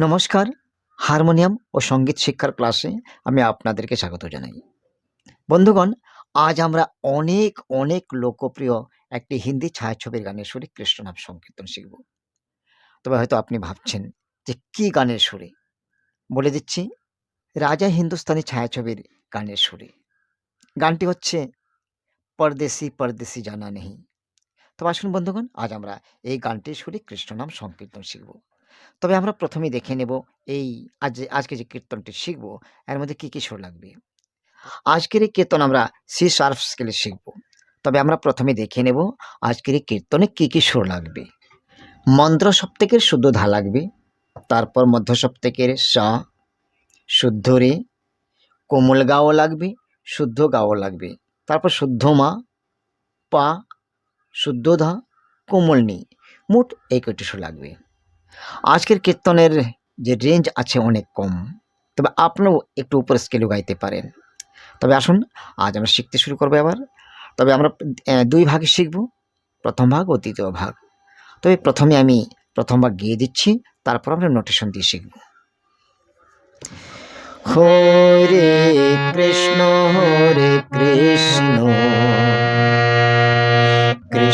নমস্কার, হারমোনিয়াম ও সংগীত শিক্ষার ক্লাসে আমি আপনাদেরকে স্বাগত জানাই। বন্ধুগণ, আজ আমরা অনেক অনেক লোকপ্রিয় একটি হিন্দি ছায়াছবির গানের সুরে কৃষ্ণনাম সংকীর্তন শিখব। তবে হয়তো আপনি ভাবছেন যে কি গানের সুরে? বলে দিচ্ছি, রাজা হিন্দুস্তানি ছায়াছবির গানের সুরে। গানটি হচ্ছে, পরদেশি পরদেশি জানা নেই। তবে আসুন বন্ধুগণ, আজ আমরা এই গানটির সুরে কৃষ্ণনাম সংকীর্তন শিখব। তবে আমরা প্রথমেই দেখে নেব এই আজ আজকে যে কীর্তনটি শিখব, এর মধ্যে কী কী সুর লাগবে। আজকের এই কীর্তন আমরা সি শার্প স্কেলে শিখব। তবে আমরা প্রথমে দেখে নেব আজকের এই কীর্তনে কী কী সুর লাগবে। মন্ত্র সপ্তকের শুদ্ধ ধা লাগবে, তারপর মধ্য সপ্তকের সা শুদ্ধ রে, কোমল গাও লাগবে, শুদ্ধ গাও লাগবে। তারপর শুদ্ধ মা, পা, শুদ্ধ ধা, কোমল নি, মোট এই কয়টি সুর লাগবে। আজকের কীর্তনের যে রেঞ্জ আছে অনেক কম। তবে আপনিও একটু উপর স্কেলেও গাইতে পারেন। তবে আসুন, আজ আমরা শিখতে শুরু করব আবার তবে আমরা দুই ভাগে শিখব। প্রথম ভাগ ও দ্বিতীয় ভাগ। তবে প্রথমে আমি প্রথম ভাগ গিয়ে দিচ্ছি, তারপর আমরা নোটেশন দিয়ে শিখব। হরে কৃষ্ণ হরে কৃষ্ণ।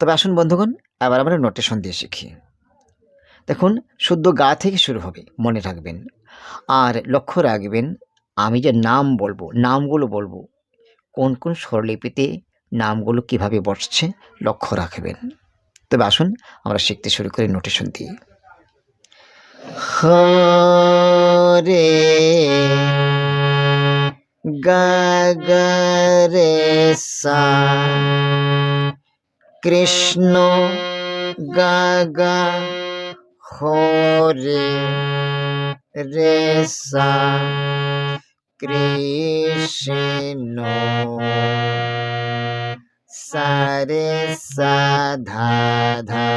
তবে আসুন বন্ধুগণ, এবার আমরা নোটেশন দিয়ে শিখি। দেখুন, শুদ্ধ গা থেকে শুরু হবে, মনে রাখবেন। আর লক্ষ্য রাখবেন, আমি যে নাম বলব, নামগুলো বলব, কোন কোন স্বরলিপিতে নামগুলো কীভাবে বসছে, লক্ষ্য রাখবেন। তবে আসুন, আমরা শিখতে শুরু করি নোটেশন দিয়ে। গা গা রে সা কৃষ্ণ গা গা হরে রে সা কৃষ্ণ সারে সা ধা ধা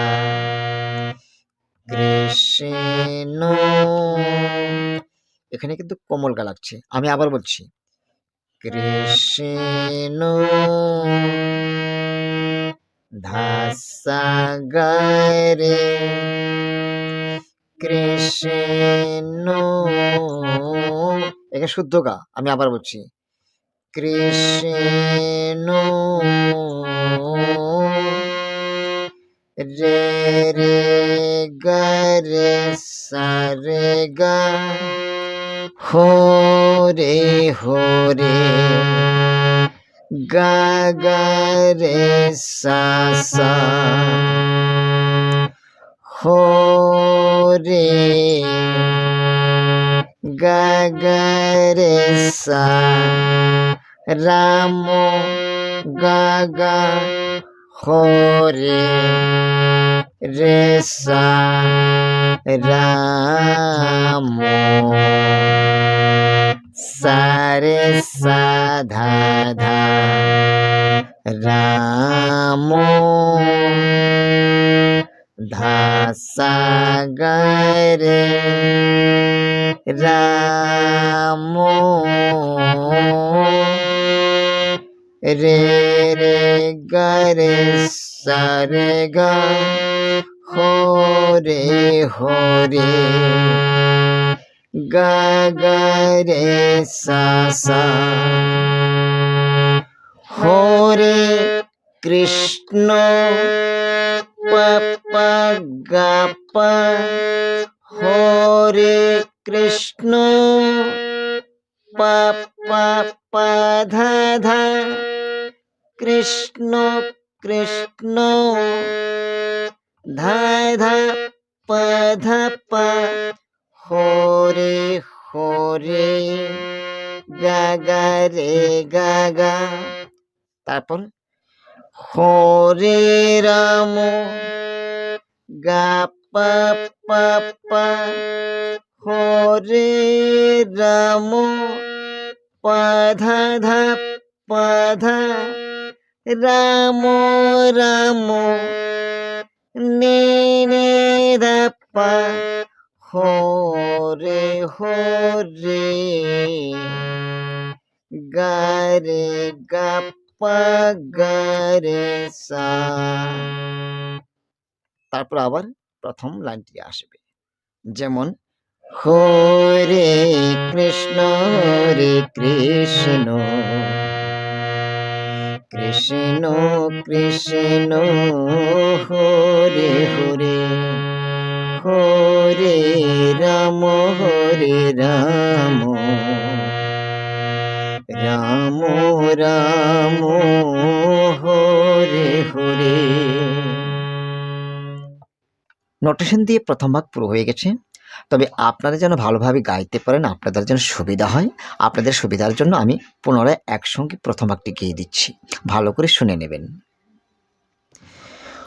কৃষ্ণ। এখানে কিন্তু কোমল গা লাগছে। আমি আবার বলছি, কৃষ্ণ ধাসা গারে কৃষ্ণ এখানে শুদ্ধ গা, আমি আবার বলছি। কৃষ্ণ রে রে গা, রে সা, রে গা। হো রে হো রে। গা গা রে সা হো রে গা গা রে সা। রাম গা গা হরে রে সা। রাম। সারে সা ধা রাম ধা সা রে রাম রে রে গা রে সা গা হরে হরে গা গা রে সা সা হরে কৃষ্ণ প প গা প হরে কৃষ্ণ পা পা পা ধা ধা কৃষ্ণ কৃষ্ণ ধা ধা পা ধা পা হরে হরে গা গা রে গা গা তারপর হরে রাম, গা পা পা পা। হরে রাম পাধা ধা পাধা রাম রাম, নে নে ধা পা। হরে হরে গারে গা পা গারে সা। তারপর আবার প্রথম লাইনটি আসবে। যেমন, হরে কৃষ্ণ হরে কৃষ্ণ কৃষ্ণ কৃষ্ণ, হরে হরে। হরে রাম হরে রাম। রাম রাম, হরে হরে। নোটেশন দিয়ে প্রথম ভাগ পুরো হয়ে গেছে। তবে আপনারা যেন ভালোভাবে গাইতে পারেন, আপনাদের যেন সুবিধা হয়, আপনাদের সুবিধার জন্য আমি পুনরায় একসঙ্গে প্রথম ভাগটি গিয়ে দিচ্ছি। ভালো করে শুনে নেবেন।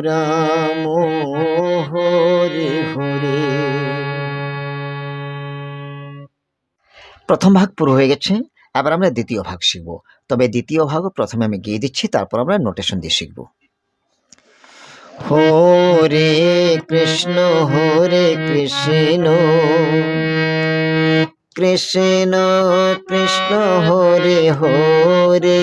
রাম হরে হরে। প্রথম ভাগ পুরো হয়ে গেছে, এবার আমরা দ্বিতীয় ভাগ শিখব। তবে দ্বিতীয় ভাগও প্রথমে আমি গিয়ে দিচ্ছি, তারপর আমরা নোটেশন দিয়ে শিখব। হরে কৃষ্ণ হরে কৃষ্ণ কৃষ্ণ কৃষ্ণ, হরে হরে।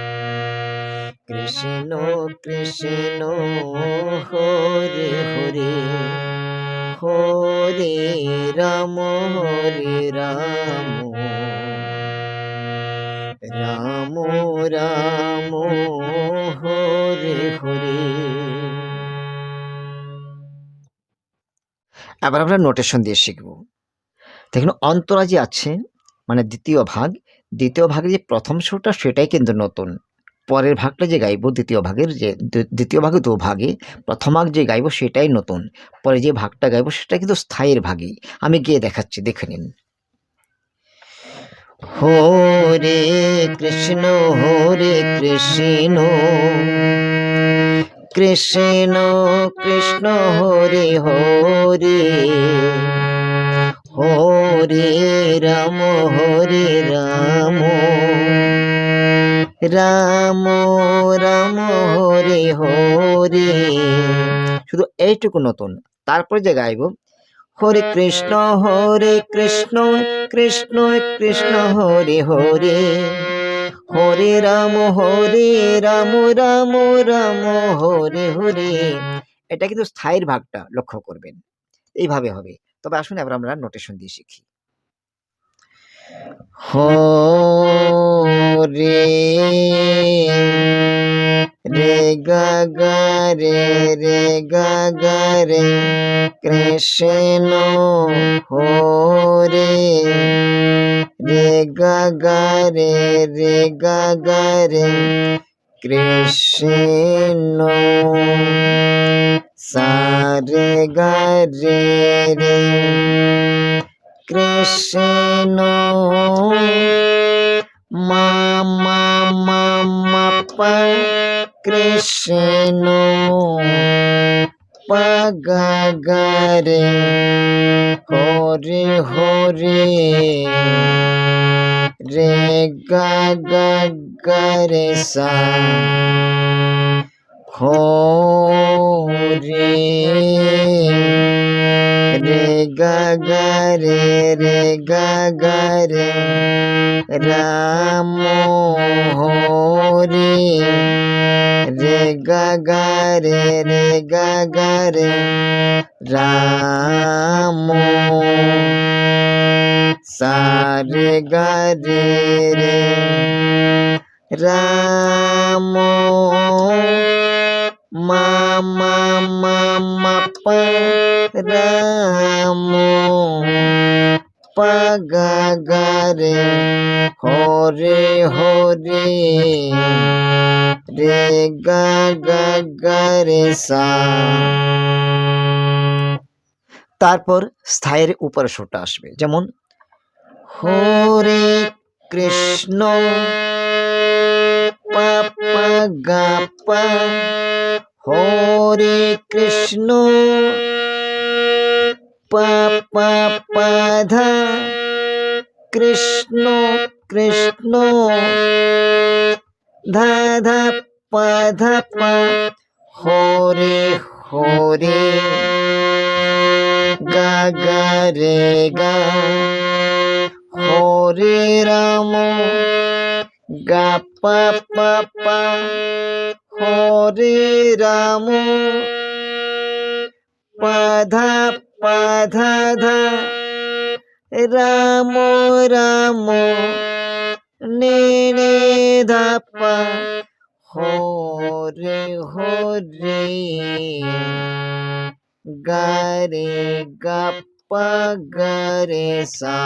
কৃষ্ণ কৃষ্ণ, হরে হরে। হরে রাম হরে রাম। রাম রাম, হরে হরে। এবার আমরা নোটেশন দিয়ে শিখব। দেখুন অন্তরাজি আছে মানে দ্বিতীয় ভাগ, দ্বিতীয় ভাগে যে প্রথম সুরটা সেটাই কিন্তু নতুন। পরের ভাগটা যে গাইবো, দ্বিতীয় ভাগের যে দ্বি- দ্বিতীয় ভাগে দু ভাগে, প্রথম ভাগ যে গাইবো সেটাই নতুন। পরে যে ভাগটা গাইবো সেটা কিন্তু স্থায়ীর ভাগই আমি গিয়ে দেখাচ্ছি, দেখে নিন। হরে কৃষ্ণ হরে কৃষ্ণ কৃষ্ণ কৃষ্ণ, হরে হরে হরে রাম হরে রাম। রাম রাম, হরে হরে। শুধু এইটুকু নতুন, তারপরে যে গাইব। হরে কৃষ্ণ হরে কৃষ্ণ কৃষ্ণ কৃষ্ণ, হরে হরে। হরে রাম হরে রাম রাম রাম, হরে হরে। এটা কিন্তু স্থায়ীর ভাগটা লক্ষ্য করবেন। এইভাবে হবে। তবে আসুন এবার আমরা নোটেশন দিয়ে শিখি। হরে, রে গা গা রে রে গা গা রে কৃষ্ণ হরে, রে গা গা রে রে গা গা রে কৃষ্ণ সা রে গা রে রে কৃষ্ণ মা মা মা মা পা কৃষ্ণ পা গা গা রে হরে হরে রে গা গা গা রে সা হরে গা গা রে রে গা গা রে রাম হরে রে গা গা রে রে গা গা রে রাম সা রে গা রে রে রাম মা মা মা মা পা রে হরে হরে। রে গা রে সা। তারপর স্থায়ের উপরে সুরটা আসবে, যেমন, হরে কৃষ্ণ পাপা পা গা পা। হরে কৃষ্ণ পা পা পা ধা কৃষ্ণ কৃষ্ণ ধা ধা পা ধা পা হরে হরে গা গা রে গা হরে রাম গা পা পা রাম পাধা পাধা রাম রাম নে হরে হরে গারে গা পা গারে সা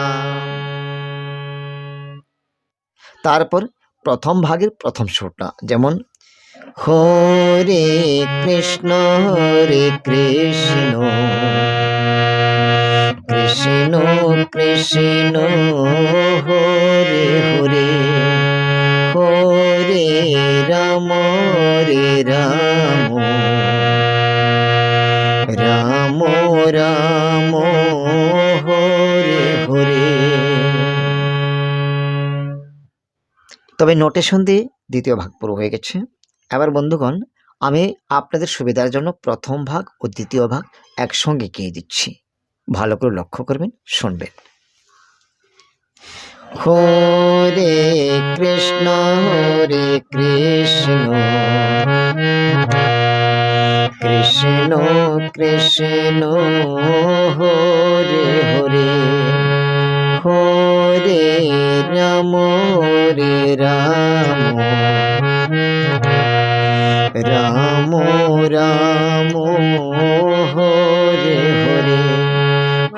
তারপর প্রথম ভাগের প্রথম সুরটা যেমন, হরে কৃষ্ণ হরে কৃষ্ণ কৃষ্ণ কৃষ্ণ, হরে হরে। হরে রাম রে রাম। রাম রাম, হরে হরে। তবে নোটেশন দিয়ে দ্বিতীয় ভাগ পুরো হয়ে গেছে। এবার বন্ধুগণ, আমি আপনাদের সুবিধার জন্য প্রথম ভাগ ও দ্বিতীয় ভাগ একসঙ্গে গিয়ে দিচ্ছি। ভালো করে লক্ষ্য করবেন, শুনবেন। হরে কৃষ্ণ হরে কৃষ্ণ। কৃষ্ণ কৃষ্ণ, হরে হরে। হরে রাম রে রাম। রাম রাম হরে হরে।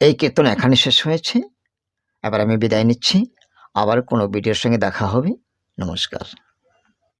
এই কীর্তন এখানে শেষ হয়েছে। এবার আমি বিদায় নিচ্ছি। আবার কোনো ভিডিওর সঙ্গে দেখা হবে। নমস্কার।